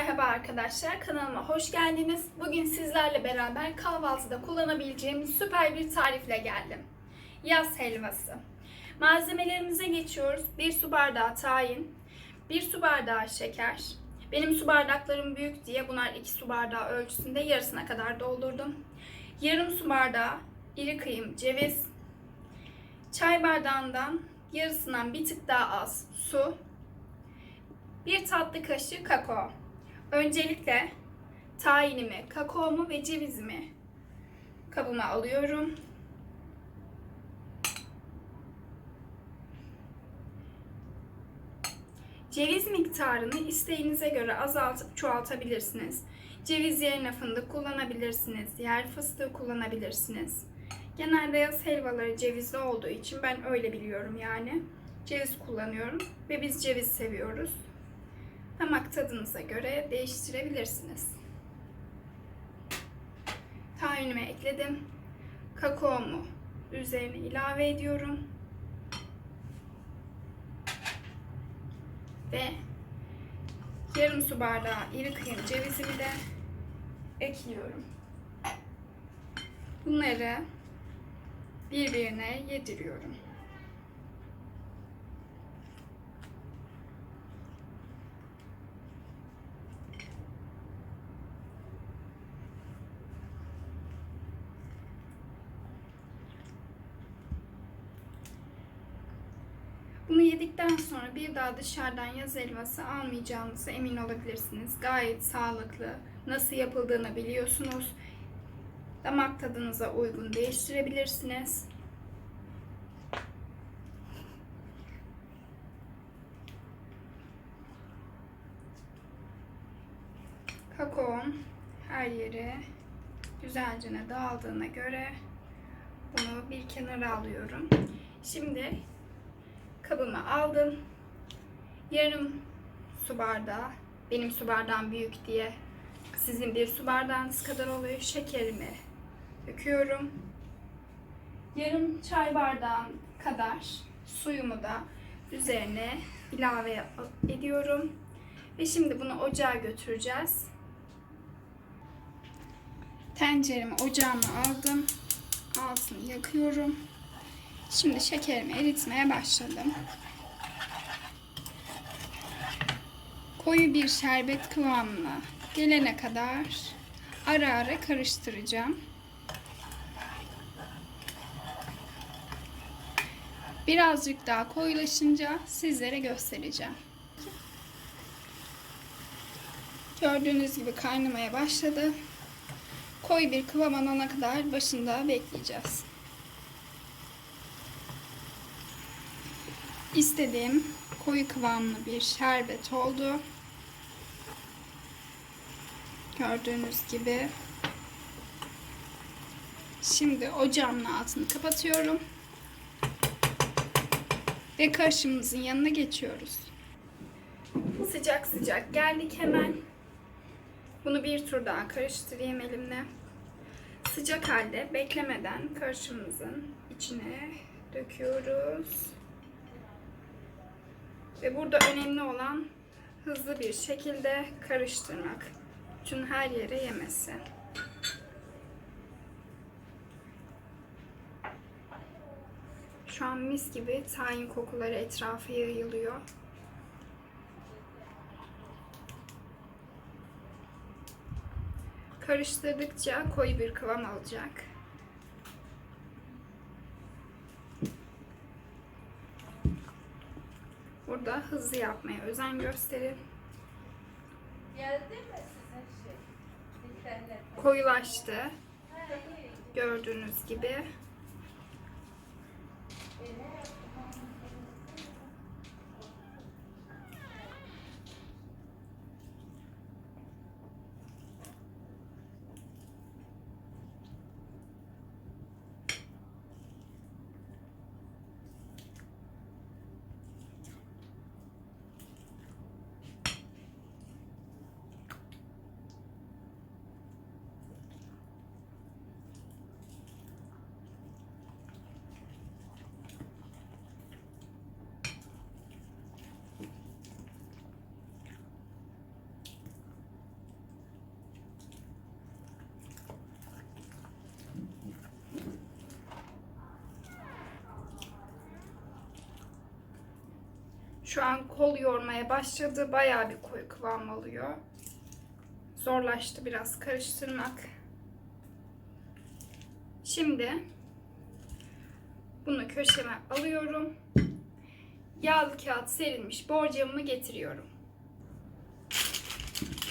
Merhaba arkadaşlar, kanalıma hoş geldiniz. Bugün sizlerle beraber kahvaltıda kullanabileceğimiz süper bir tarifle geldim. Yaz helvası. Malzemelerimize geçiyoruz. 1 su bardağı tahin, 1 su bardağı şeker. Benim su bardaklarım büyük diye bunlar 2 su bardağı ölçüsünde yarısına kadar doldurdum. Yarım su bardağı iri kıyım ceviz, çay bardağından yarısından bir tık daha az su, bir tatlı kaşığı kakao. Öncelikle tahinimi, kakaomu ve cevizimi kabıma alıyorum. Ceviz miktarını isteğinize göre azaltıp çoğaltabilirsiniz. Ceviz yerine fındık kullanabilirsiniz, yer fıstığı kullanabilirsiniz. Genelde yaz helvaları cevizli olduğu için ben öyle biliyorum yani. Ceviz kullanıyorum ve biz ceviz seviyoruz. Damak tadınıza göre değiştirebilirsiniz. Tahinimi ekledim. Kakaomu üzerine ilave ediyorum. Ve yarım su bardağı iri kıyım cevizimi de ekliyorum. Bunları birbirine yediriyorum. Bunu yedikten sonra bir daha dışarıdan yaz helvası almayacağınıza emin olabilirsiniz. Gayet sağlıklı. Nasıl yapıldığını biliyorsunuz. Damak tadınıza uygun değiştirebilirsiniz. Kakaom her yere güzelce dağıldığına göre bunu bir kenara alıyorum. Şimdi kabımı aldım. Yarım su bardağı, benim su bardağım büyük diye sizin bir su bardağınız kadar oluyor. Şekerimi döküyorum. Yarım çay bardağım kadar suyumu da üzerine ilave ediyorum. Ve şimdi bunu ocağa götüreceğiz. Tenceremi ocağıma aldım. Altını yakıyorum. Şimdi şekerimi eritmeye başladım. Koyu bir şerbet kıvamına gelene kadar ara ara karıştıracağım. Birazcık daha koyulaşınca sizlere göstereceğim. Gördüğünüz gibi kaynamaya başladı. Koyu bir kıvam alana kadar başında bekleyeceğiz. İstediğim koyu kıvamlı bir şerbet oldu. Gördüğünüz gibi. Şimdi ocağımın altını kapatıyorum. Ve karışımımızın yanına geçiyoruz. Sıcak sıcak geldik hemen. Bunu bir tur daha karıştırayım elimle. Sıcak halde beklemeden karışımımızın içine döküyoruz. Ve burada önemli olan hızlı bir şekilde karıştırmak. Bütün her yere yemesi. Şu an mis gibi tahin kokuları etrafa yayılıyor. Karıştırdıkça koyu bir kıvam alacak. Burada hızlı yapmaya özen gösterin. Geldi mi size şey? Koyulaştı. Gördüğünüz gibi. Şu an kol yormaya başladı. Bayağı bir koyu kıvam alıyor. Zorlaştı biraz karıştırmak. Şimdi bunu köşeme alıyorum. Yağlı kağıt serilmiş borcamımı getiriyorum.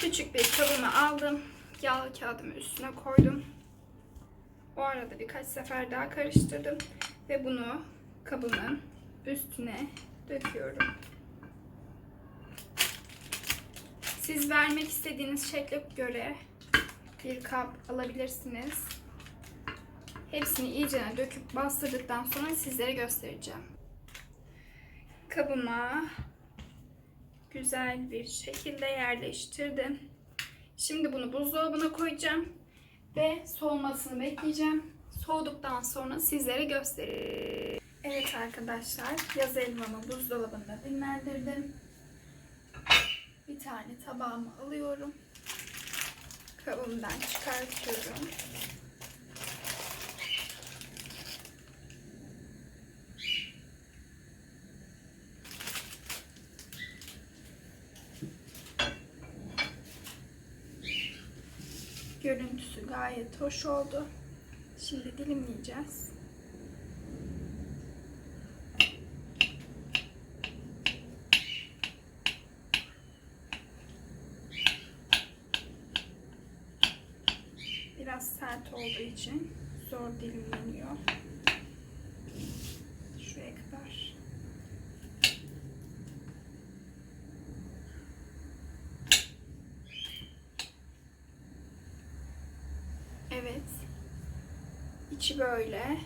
Küçük bir kabımı aldım. Yağlı kağıdımı üstüne koydum. O arada birkaç sefer daha karıştırdım. Ve bunu kabımın üstüne döküyorum. Siz vermek istediğiniz şekle göre bir kap alabilirsiniz. Hepsini iyice döküp bastırdıktan sonra sizlere göstereceğim. Kabıma güzel bir şekilde yerleştirdim. Şimdi bunu buzdolabına koyacağım ve soğumasını bekleyeceğim. Soğuduktan sonra sizlere göstereceğim. Evet arkadaşlar, yaz elmamı buzdolabında dinlendirdim. Tane tabağımı alıyorum. Kabımdan çıkartıyorum. Görüntüsü gayet hoş oldu. Şimdi dilimleyeceğiz. Biraz sert olduğu için zor dilimleniyor. Şuraya kadar. Evet. İçi böyle.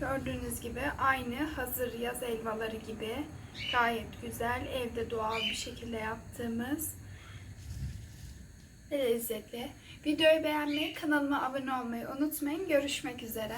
Gördüğünüz gibi aynı hazır yaz elmaları gibi gayet güzel evde doğal bir şekilde yaptığımız ve lezzetli. Videoyu beğenmeyi, kanalıma abone olmayı unutmayın. Görüşmek üzere.